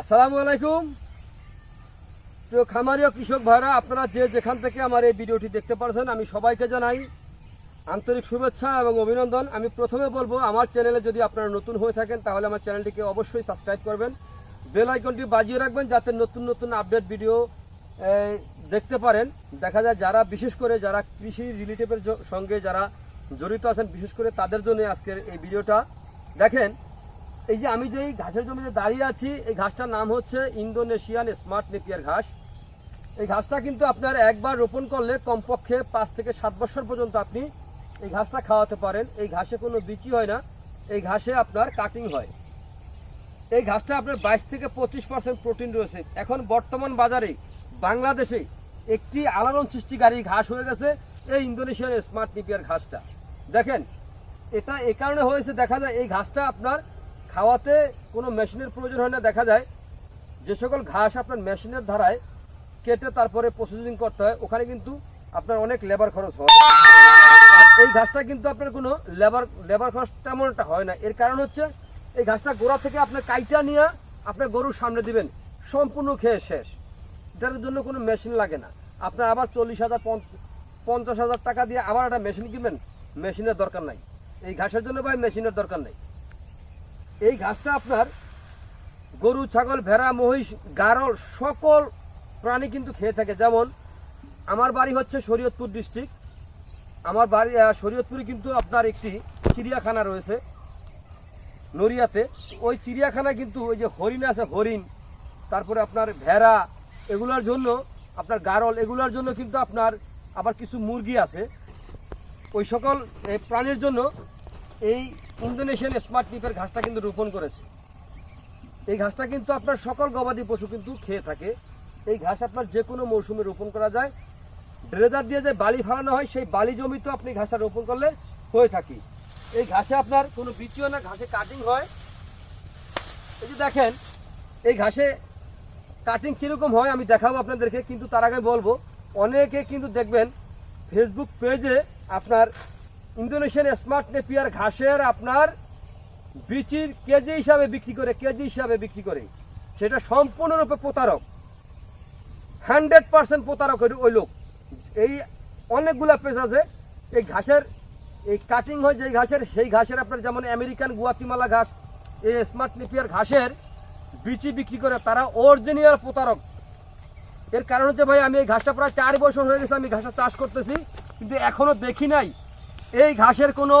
আসসালামু আলাইকুম। প্রিয় খামারীয় কৃষক ভাইরা, আপনারা যে যেখান থেকে আমার এই ভিডিওটি দেখতে পারছেন, আমি সবাইকে জানাই আন্তরিক শুভেচ্ছা এবং অভিনন্দন। আমি প্রথমে বলব, আমার চ্যানেলে যদি আপনারা নতুন হয়ে থাকেন, তাহলে আমার চ্যানেলটিকে অবশ্যই সাবস্ক্রাইব করবেন। বেল আইকনটি বাজিয়ে রাখবেন, যাতে নতুন নতুন আপডেট ভিডিও দেখতে পারেন। দেখা যায় যারা, বিশেষ করে যারা কৃষি রিলেটিভের সঙ্গে যারা জড়িত আছেন, বিশেষ করে তাদের জন্য আজকের এই ভিডিওটা। দেখেন এই যে আমি যে এই ঘাসের জমিতে দাঁড়িয়ে আছি, এই ঘাসটার নাম হচ্ছে ইন্দোনেশিয়ান স্মার্ট নেপিয়ার ঘাস। এই ঘাসটা কিন্তু আপনার একবার রোপণ করলে কমপক্ষে পাঁচ থেকে সাত বছর পর্যন্ত আপনি এই ঘাসটা খাওয়াতে পারেন। এই ঘাসে কোনো বিচি হয় না, এই ঘাসে আপনার কাটিং হয়। এই ঘাসটা আপনার বাইশ থেকে পঁচিশ পার্সেন্ট প্রোটিন রয়েছে। এখন বর্তমান বাজারে বাংলাদেশে একটি আলোড়ন সৃষ্টিকারী ঘাস হয়ে গেছে এই ইন্দোনেশিয়ান স্মার্ট নিপিয়ার ঘাসটা। দেখেন, এটা এ কারণে হয়েছে, দেখা যায় এই ঘাসটা আপনার খাওয়াতে কোনো মেশিনের প্রয়োজন হয় না, দেখা যায় যে সকল ঘাস আপনার মেশিনের ধারায় কেটে তারপরে প্রসেসিং করতে হয়, ওখানে কিন্তু আপনার অনেক লেবার খরচ হয়। এই ঘাসটা কিন্তু আপনার কোনো লেবার লেবার খরচ তেমন একটা হয় না। এর কারণ হচ্ছে, এই ঘাসটা গোড়া থেকে আপনার কাইটা নিয়ে আপনার গরুর সামনে দিবেন, সম্পূর্ণ খেয়ে শেষ। এটার জন্য কোনো মেশিন লাগে না। আপনার আবার চল্লিশ হাজার পঞ্চাশ হাজার টাকা দিয়ে আবার একটা মেশিন কিনবেন মেশিনের দরকার নাই। এই ঘাসের জন্য ভাই মেশিনের দরকার নেই। এই ঘাসটা আপনার গরু, ছাগল, ভেড়া, মহিষ, গারল, সকল প্রাণী কিন্তু খেয়ে থাকে। যেমন আমার বাড়ি হচ্ছে শরীয়তপুর ডিস্ট্রিক্ট। আমার বাড়ি শরীয়তপুরে কিন্তু আপনার একটি চিড়িয়াখানা রয়েছে নড়িয়াতে। ওই চিড়িয়াখানায় কিন্তু ওই যে হরিণ আছে, হরিণ, তারপরে আপনার ভেড়া, এগুলোর জন্য আপনার গারল, এগুলোর জন্য কিন্তু আপনার আবার কিছু মুরগি আছে। ওই সকল প্রাণীর জন্য এই ইন্দোনেশিয়ান স্মার্ট নিপের ঘাসটা কিন্তু রোপণ করেছে। এই ঘাসটা কিন্তু আপনার সকল গবাদি পশু কিন্তু খেয়ে থাকে। এই ঘাস আপনার যে কোনো মৌসুমে রোপণ করা যায়। ড্রেজার দিয়ে যে বালি ফালানো হয়, সেই বালি জমিতেও আপনি ঘাসটা রোপণ করলে হয়ে থাকি। এই ঘাসে আপনার কোনো বিচিও না, ঘাসে কাটিং হয়। এই যে দেখেন, এই ঘাসে কাটিং কীরকম হয় আমি দেখাবো আপনাদেরকে, কিন্তু তার আগে বলব, অনেকে কিন্তু দেখবেন ফেসবুক পেজে আপনার ইন্দোনেশিয়ান স্মার্ট নেপিয়ার ঘাসের আপনার বিচির কেজি হিসাবে বিক্রি করে, কেজি হিসাবে বিক্রি করে। সেটা সম্পূর্ণরূপে প্রতারক। হান্ড্রেড পার্সেন্ট প্রতারক ওই- লোক। এই অনেকগুলা পেজ আছে। এই ঘাসের, এই কাটিং হয় যে ঘাসের, সেই ঘাসের আপনার যেমন আমেরিকান গুয়াতিমালা ঘাস, এই স্মার্ট নেপিয়ার ঘাসের বিচি বিক্রি করে, তারা অরিজিনাল প্রতারক। এর কারণ হচ্ছে ভাই, আমি এই ঘাসটা প্রায় চার বছর হয়ে গেছে, আমি ঘাসটা চাষ করতেছি, কিন্তু এখনও দেখি নাই। এই ঘাসের কোনো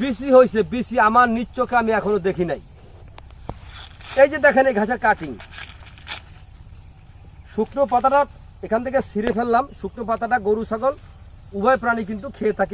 বিসি হয়েছে বিসি আমার নিচ্চকে আমি এখনও দেখি নাই। এই যে দেখেন এই ঘাসের কাটিং শুকনো পাতাটা এখান থেকে ছিঁড়ে ফেললাম, শুকনো পাতাটা গরু, ছাগল, উভয় প্রাণী কিন্তু খেয়ে থাকে।